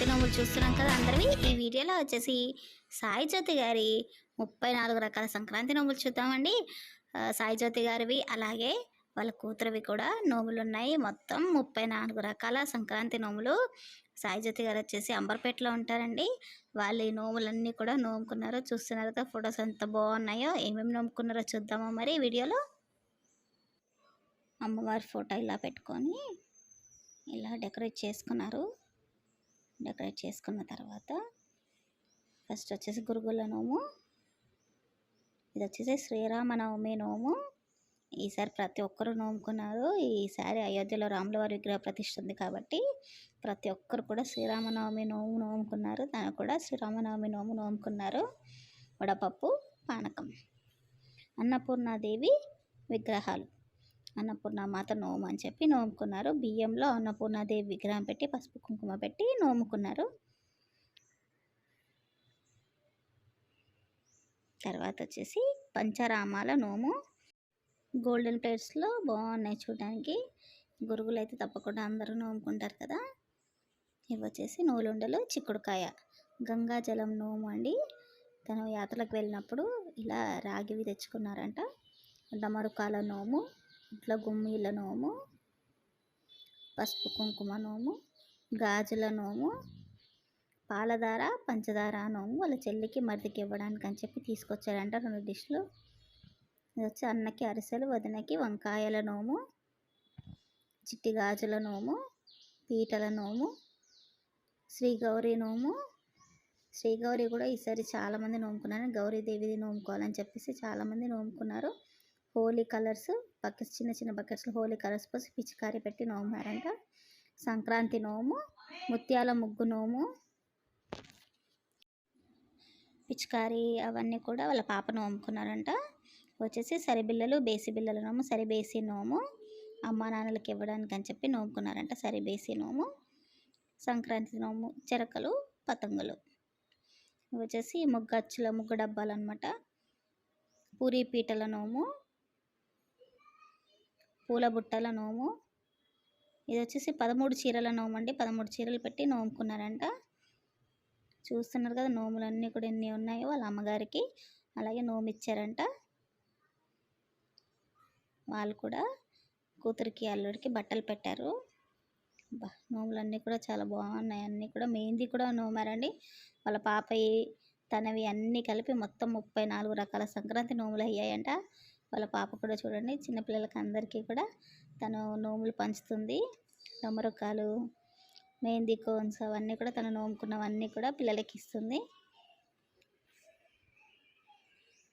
సంక్రాంతి చూస్తున్నాం కదా అందరివి. ఈ వీడియోలో వచ్చేసి సాయి జ్యోతి గారి ముప్పై నాలుగు రకాల సంక్రాంతి నోములు చూద్దామండి. సాయి జ్యోతి గారివి అలాగే వాళ్ళ కూతురువి కూడా నోములు ఉన్నాయి మొత్తం ముప్పై నాలుగు రకాల సంక్రాంతి నోములు సాయి జ్యోతి గారు వచ్చేసి అంబర్పేటలో ఉంటారండి. వాళ్ళు ఈ నోములన్నీ కూడా నోముకున్నారు చూస్తున్నారు కదా ఫొటోస్ ఎంత బాగున్నాయో ఏమేమి నోముకున్నారో చూద్దామా మరి వీడియోలో. అమ్మవారి ఫోటో ఇలా పెట్టుకొని ఇలా డెకరేట్ చేసుకున్నారు. డెకరేట్ చేసుకున్న తర్వాత ఫస్ట్ వచ్చేసి గురుగుల నోము ఇది వచ్చేసి శ్రీరామనవమి నోము. ఈసారి ప్రతి ఒక్కరు నోముకున్నారు. ఈసారి అయోధ్యలో రాములవారి విగ్రహ ప్రతిష్ఠ ఉంది కాబట్టి ప్రతి ఒక్కరు కూడా శ్రీరామనవమి నోము నోముకున్నారు. దాని కూడా శ్రీరామనవమి నోము నోముకున్నారు. వడపప్పు పానకం అన్నపూర్ణాదేవి విగ్రహాలు. అన్నపూర్ణ మాత నోము అని చెప్పి నోముకున్నారు. బియ్యంలో అన్నపూర్ణాదేవి విగ్రహం పెట్టి పసుపు కుంకుమ పెట్టి నోముకున్నారు. తర్వాత వచ్చేసి పంచరామాల నోము. గోల్డెన్ ప్లేట్స్లో బాగున్నాయి చూడడానికి. గురుగులు అయితే తప్పకుండా అందరూ నోముకుంటారు కదా. ఇవి వచ్చేసి నూలుండలు చిక్కుడుకాయ. గంగాజలం నోము అండి. తను యాత్రలకు వెళ్ళినప్పుడు ఇలా రాగివి తెచ్చుకున్నారంట. డమరుకాల నోము. ఇట్లా గుమ్మీల నోము పసుపు కుంకుమ నోము గాజుల నోము పాలధార పంచదార నోము వాళ్ళ చెల్లికి మరిదికి ఇవ్వడానికి అని చెప్పి తీసుకొచ్చారంట రెండు డిష్లు. ఇది వచ్చి అన్నకి అరిసెలు వదినకి వంకాయల నోము చిట్టి గాజుల నోము పీటల నోము శ్రీగౌరి నోము. శ్రీగౌరి కూడా ఈసారి చాలామంది నోముకున్నారు గౌరీదేవిది నోముకోవాలని చెప్పేసి చాలామంది నోముకున్నారు. హోలీ కలర్స్ బకెట్స్ చిన్న చిన్న బకెట్స్లో హోలీ కలర్స్ పోసి పిచికారీ పెట్టి నోమారంట సంక్రాంతి నోము ముత్యాల ముగ్గు నోము పిచికారీ అవన్నీ కూడా వాళ్ళ పాప నోముకున్నారంట. వచ్చేసి సరిబిల్లలు బేసి బిల్లల నోము సరి బేసి నోము అమ్మా నాన్నలకి ఇవ్వడానికి అని చెప్పి నోముకున్నారంట సరి బేసి నోము సంక్రాంతి నోము చెరకలు పతంగులు. వచ్చేసి ముగ్గు అచ్చుల ముగ్గు డబ్బాలు అనమాట పూరి పీటల నోము పూల బుట్టల నోము. ఇది వచ్చేసి పదమూడు చీరల నోము అండి. పదమూడు చీరలు పెట్టి నోముకున్నారంట. చూస్తున్నారు కదా నోములన్నీ కూడా ఎన్ని ఉన్నాయో వాళ్ళ అమ్మగారికి. అలాగే నోము ఇచ్చారంట వాళ్ళు కూడా కూతురికి అల్లుడికి బట్టలు పెట్టారు. నోములన్నీ కూడా చాలా బాగున్నాయి. అన్నీ కూడా మెహందీ కూడా నోమారండి. వాళ్ళ పాపయి తనవి అన్నీ కలిపి మొత్తం ముప్పై నాలుగు రకాల సంక్రాంతి నోములు అయ్యాయంట. వాళ్ళ పాప కూడా చూడండి చిన్నపిల్లలకి అందరికీ కూడా తను నోములు పంచుతుంది. డమరుకాలు మెహందీ కోన్స్ అవన్నీ కూడా తను నోముకున్నవన్నీ కూడా పిల్లలకి ఇస్తుంది.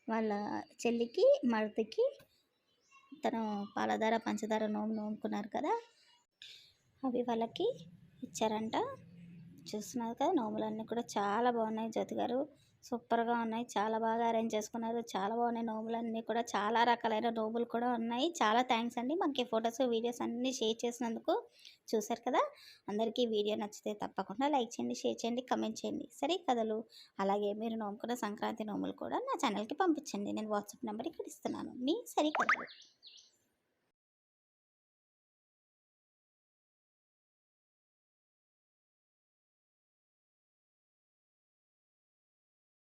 వాళ్ళ చెల్లికి మడతకి తను పాలధార పంచదార నోము నోముకున్నారు కదా అవి వాళ్ళకి ఇచ్చారంట. చూస్తున్నారు కదా నోములన్నీ కూడా చాలా బాగున్నాయి. జ్యోతి గారు సూపర్గా ఉన్నాయి. చాలా బాగా అరేంజ్ చేసుకున్నారు. చాలా బాగున్నాయి నోములన్నీ కూడా. చాలా రకాలైన నోములు కూడా ఉన్నాయి. చాలా థ్యాంక్స్ అండి. మనకి ఫొటోస్ వీడియోస్ అన్నీ షేర్ చేసినందుకు చూసారు కదా? అందరికీ వీడియో నచ్చితే తప్పకుండా లైక్ చేయండి షేర్ చేయండి కమెంట్ చేయండి. సరే కథలు. అలాగే మీరు నోముకున్న సంక్రాంతి నోములు కూడా నా ఛానల్కి పంపించండి. నేను వాట్సాప్ నెంబర్ ఇక్కడ ఇస్తున్నాను. మీ సరే కథలు.